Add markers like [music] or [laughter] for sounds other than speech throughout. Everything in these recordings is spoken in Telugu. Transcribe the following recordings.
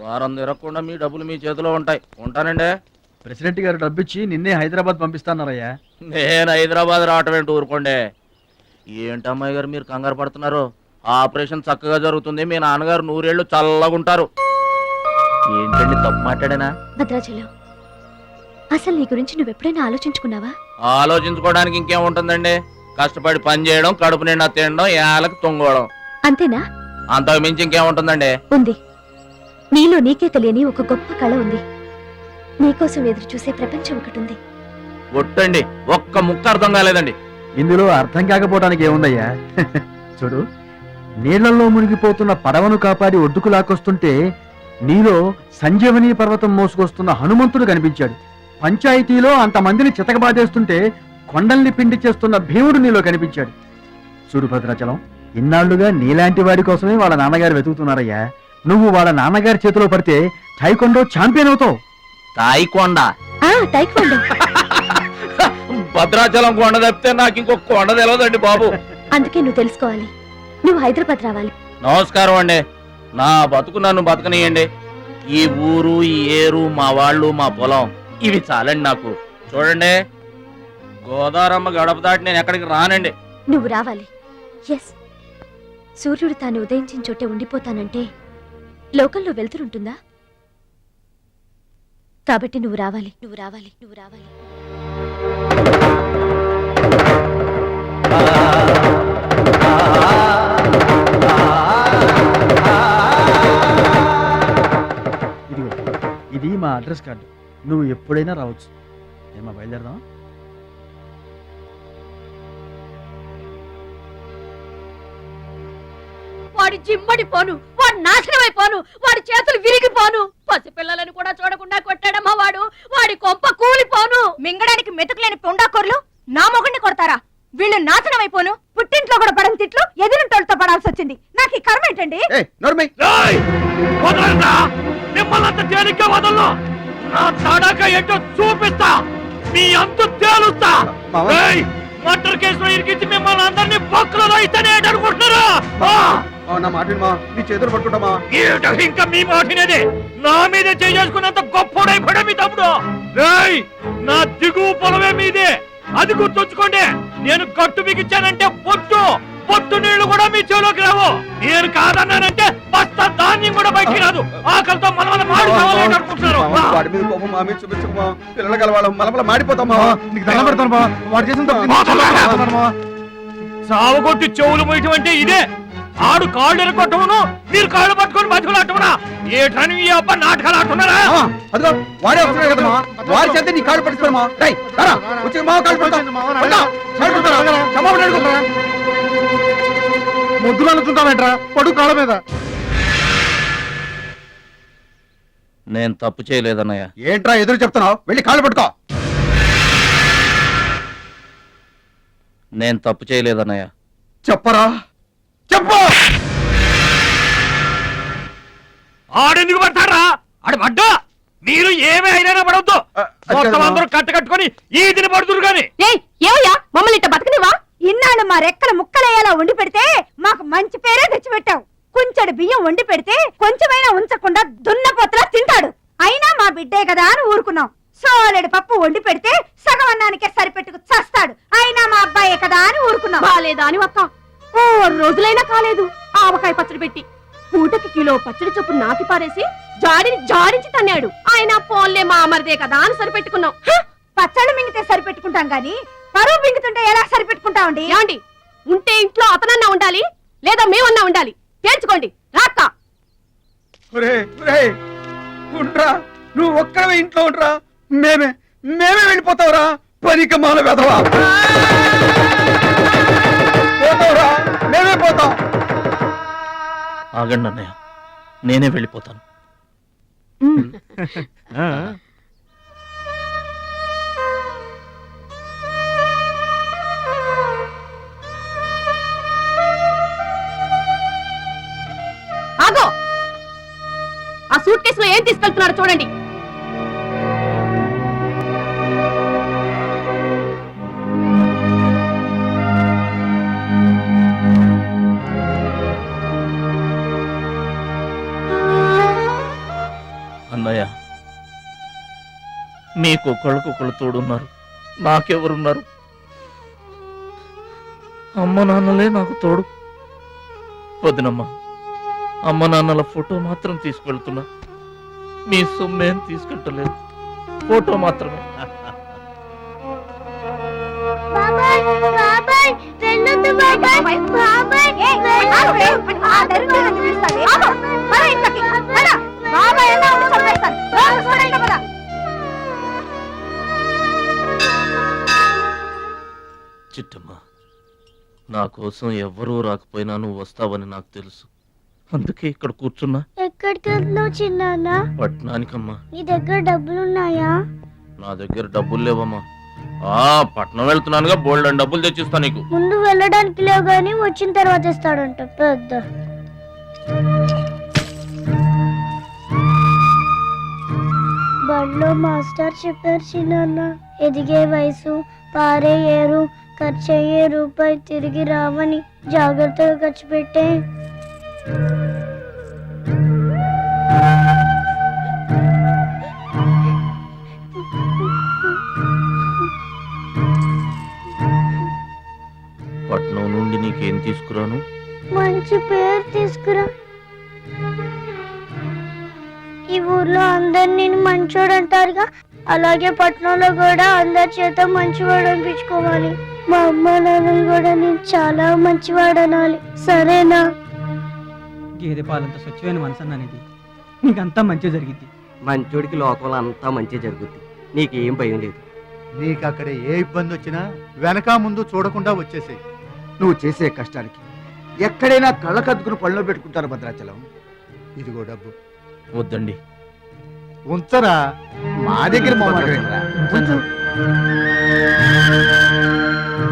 వారం తిరగకుండా మీ డబ్బులు మీ చేతిలో ఉంటాయి. ఉంటానండి. ప్రెసిడెంట్ గారు డబ్బిచ్చి నిన్నే హైదరాబాద్ పంపిస్తాన్నారయ్యా. నేను హైదరాబాద్ రావటం ఏంటి ఊరుకోండి. ఏంటి అమ్మాయి గారు మీరు కంగారు పడుతున్నారు? ఆపరేషన్ చక్కగా జరుగుతుంది. మీ నాన్నగారు నూరేళ్ళు చల్లగా ఉంటారు ఏంటండి తప్పు మాట్లాడానా? భద్రాచలం అసలు నీ గురించి నువ్వెప్పుడైనా ఆలోచించుకున్నావా? ఆలోచించుకోవడానికి ఇంకేముంటుందండి కష్టపడి పని చేయడం కడుపు నిండా తినడం ఏళ్ళకి తొంగోవడం. అంతేనా? అంతకు మించి ఇంకేముంటుందండి ఉంది. నీలో నీకే తెలియని ఒక గొప్ప కళ ఉంది. నీకోసం ఎదురు చూసే ప్రపంచం ఒకటి ఉంది. ఒట్టండి ఒక్క ముక్క అర్థం కాలేదండి. ఇందులో అర్థం కాకపోవడానికి ఏముందయ్యా? [laughs] చూడు నీళ్ళలో మునిగిపోతున్న పడవను కాపాడి ఒడ్డుకు లాక్కొస్తుంటే నీలో సంజీవని పర్వతం మోసుకొస్తున్న హనుమంతుడు కనిపించాడు. పంచాయతీలో అంతమందిని చితకబాదేస్తుంటే కొండల్ని పిండి చేస్తున్న భీముడు నీలో కనిపించాడు. చూడు భద్రాచలం ఇన్నాళ్ళుగా నీలాంటి వాడి కోసమే వాళ్ళ నాన్నగారు వెతుకుతున్నారయ్యా. నువ్వు వాళ్ళ నాన్నగారి చేతిలో పడితే టైకొండో ఛాంపియన్ అవుతావు. తాయికొండ? ఆ టైక్వాండో [laughs] భద్రాచలం కొండ తప్పితే నాకు ఇంకొక కొండ తెలియదండి బాబు. అందుకే నువ్వు తెలుసుకోవాలి. నువ్వు హైదరాబాద్ రావాలి. నమస్కారం అండి. నా బతుకు నన్ను బతకనియండి. ఈ ఊరు ఈ ఏరు మా వాళ్ళు మా పొలం ఇవి చాలండి నాకు. చూడండి. గోదావరమ్మ గడప దాటి నేను ఎక్కడికి రానండి. నువ్వు రావాలి. ఎస్ సూర్యుడు తాను ఉదయించిన చోటే ఉండిపోతానంటే లోకంలో వెళ్తురుంటుందా? కాబట్టి నువ్వు రావాలి. నువ్వు రావాలి. నువ్వు రావాలి. ఇదిగో ఇది మా అడ్రస్ కార్డు. నువ్వు ఎప్పుడైనా రావచ్చు. ఏమా బయలుదేరదాం వాడి జిమ్మడి పోను వాడు నాశనం అయిపోను వాడి చేతులు విరిగిపోను. పసిపిల్లలను కూడా చూడకుండా కొట్టాడమ్మా వాడు. వాడి కొంప కూలిపోను. మింగడానికి మెతుకులేని పొండాకొర్లు నా మొగుడిని కొడతారా? వీళ్ళు నాశనం అయిపోను పుట్టింట్లో కూడా పడని తిట్లు ఎదిరింటోళ్ళతో పడాల్సి వచ్చింది. నాకు ఈ కర్మ ఏంటండి? మిమ్మల్ని అంత తేలిగ్గా వదలను. నా తడక ఏంటో చూపిస్తా. మీ అంతు తేలుస్తా. మర్డర్ కేసులో ఇరికించి మిమ్మల్ని అందరినీ పక్కలో అయితేనే అనుకుంటున్నారా? ఆ! నా మాట వినుమా నీ చేతులు పట్టుకుంటామా? ఇంకా మీ మాటినది? నా మీద చేసుకున్నంత గొప్పోడైపోయాడు మీ తమ్ముడు. రేయ్ నా దిగువ పొలమే మీదే. అది గుర్తుంచుకోండి నేను కట్టు బిగించానంటే పొట్టు పొట్టు నీళ్ళు కూడా మీ చెవులోకి రావు. నేను కాదన్నానంటే బస్తా ధాన్యం కూడా బయటికి రాదు. ఆకలితో మన మాడి చావాలని అనుకుంటున్నారు మావా, వాడి మీద కోపం మా మీద చూపించకమా పిల్లలు మలమల మాడిపోతామా? నీకు దండం పెడతాను వాడు చేసిన చెవులు మొయ్యటం అంటే ఇదే. ఆడు కాళ్ళు ఎరగొట్టమును మీరు కాళ్ళు పట్టుకొని మధ్యలో అట్టమనా ఏటని ఈ అబ్బా నాటకాలు ఆడుతున్నారా? అదిగో వాడే వస్తున్నాడు కదమ్మా వాడి చేత నీ కాళ్ళు పట్టుకోమా రై రా వచ్చి మా కాళ్ళు పడతాం ముద్దులు అనుకుంటావేంట్రా? పడు కాళ్ళ మీద. నేను తప్పు చేయలేదన్నయ్య. ఏంట్రా ఎదురు చెప్తున్నావు? వెళ్ళి కాళ్ళు పట్టుకో. నేను తప్పు చేయలేదన్నయ్య. చెప్పరా? చెప్పు. ఆడెందుకు పడతారా? ఆడు పడ్డా మీరు ఏమీ అయినా పడవద్దు. మొత్తం అందరూ కట్ట కట్టుకొని ఈ దిన పడుతురు గాని ఏయ్ ఏవయ్యా? మమ్మల్ని ఇట్ట బతకనివా ఇన్నాళ్ళు మా రెక్కల ముక్కలయ్యేలా వండి పెడితే మాకు మంచి పేరే తెచ్చిపెట్టావు. కొంచెడు బియ్యం వండి పెడితే కొంచెమైనా ఉంచకుండా దున్నపోతలా తింటాడు. అయినా మా బిడ్డే కదా అని ఊరుకున్నాం. సోలెడు పప్పు వండి పెడితే సగం అన్నానికే సరిపెట్టుకు చస్తాడు. అయినా మా అబ్బాయే కదా అని ఊరుకున్నాం. బాలేదా అని ఒక్క ఓ రోజులైనా కాలేదు. ఆవకాయ పచ్చడి పెట్టి. పూటకి కిలో పచ్చడి చొప్పున నాకి పారేసి జాడిని జాడించి తన్నాడు. ఆయన పోన్లే మా అమర్దే కదా అని సరిపెట్టుకున్నాం. పచ్చళ్ళు మింగితే సరిపెట్టుకుంటాం గాని పరువు మింగుతుంటే ఎలా సరిపెట్టుకుంటామండి? ఏమండి? ఉంటే ఇంట్లో అతనన్నా ఉండాలి లేదా మేమన్నా ఉండాలి? తేల్చుకోండి. రాక్క ఉండ్రా. నువ్వు ఒక్కడవే ఇంట్లో ఉండ్రా. మేమే మేమే వెళ్ళిపోతావురా. పనిక మాల వెధవా పోతావురా మేమే పోతాం. ఆగండి అన్నయ్య. నేనే వెళ్ళిపోతాను. ఆగో! ఆ సూట్ కేసులో ఏం తీసుకెళ్తున్నారో చూడండి. మీకు ఒకళ్ళకొకళ్ళు తోడున్నారు. నాకెవరున్నారు అమ్మ నాన్నలే నాకు తోడు. వదినమ్మా అమ్మ నాన్నల ఫోటో మాత్రం తీసుకెళ్తున్నా. మీ సొమ్మేం తీసుకెళ్ళలేదు ఫోటో మాత్రమే. బాబాయ్ చిట్టమ్మ నా కోసం ఎవ్వరూ రాకపోయినా నువ్వు వస్తావని నాకు తెలుసు. అందుకే ఇక్కడ కూర్చున్నా. ఎక్కడికి వెళ్తున్నావు చిన్నాన్న? పట్నానికమ్మా. నీ దగ్గర డబ్బులున్నాయా? నా దగ్గర డబ్బులు లేవమ్మా. ఆ పట్నం వెళ్తున్నానుగా బోల్డ్ అని డబ్బులు తెచ్చిస్తా నీకు. ముందు వెళ్ళడానికి లేవు గానీ వచ్చిన తర్వాత ఇస్తాడంట పెద్ద. బడిలో మాస్టర్ చెప్పారు చిన్నాన్న ఎదిగే వయసు పారే ఏరు ఖర్చు అయ్యే రూపాయి తిరిగి రావని జాగ్రత్తగా ఖర్చు పెట్టే. పట్నం నుండి నీకేం తీసుకురాను? మంచి పేరు తీసుకురా. ఈ ఊర్లో అందరు నేను మంచోడు అంటారుగా అలాగే పట్టణంలో కూడా అందరి చేత మంచివాడు అనిపించుకోవాలి. మా అమ్మ నాన్నలు కూడా నేను చాలా మంచివాడు అనాలి. సరేనా? గేదె పాలంత స్వచ్ఛమైన మనసు అన్నానిది. నీకంతా మంచి జరిగింది మంచోడికి లోకంలో అంతా మంచి జరుగుద్ది. నీకేం భయం లేదు. నీకు అక్కడ ఏ ఇబ్బంది వచ్చినా వెనక ముందు చూడకుండా వచ్చేసేయ్. నువ్వు చేసే కష్టానికి ఎక్కడైనా కళ్ళకద్దుకుని పళ్ళలో పెట్టుకుంటారు భద్రాచలం. ఇదిగో డబ్బు. వద్దండి. ఉంచరా? మా దగ్గర ఏంట్రా? ఉంచు. Thank you.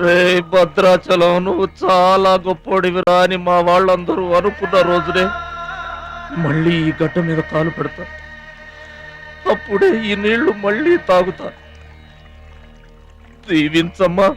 రే భద్రాచలం నువ్వు చాలా గొప్పోడివిరా అని మా వాళ్ళందరూ అనుకున్న రోజునే మళ్ళీ ఈ గడ్డ మీద కాలు పెడతా అప్పుడే ఈ నీళ్ళు మళ్ళీ తాగుతా దీవించమ్మా.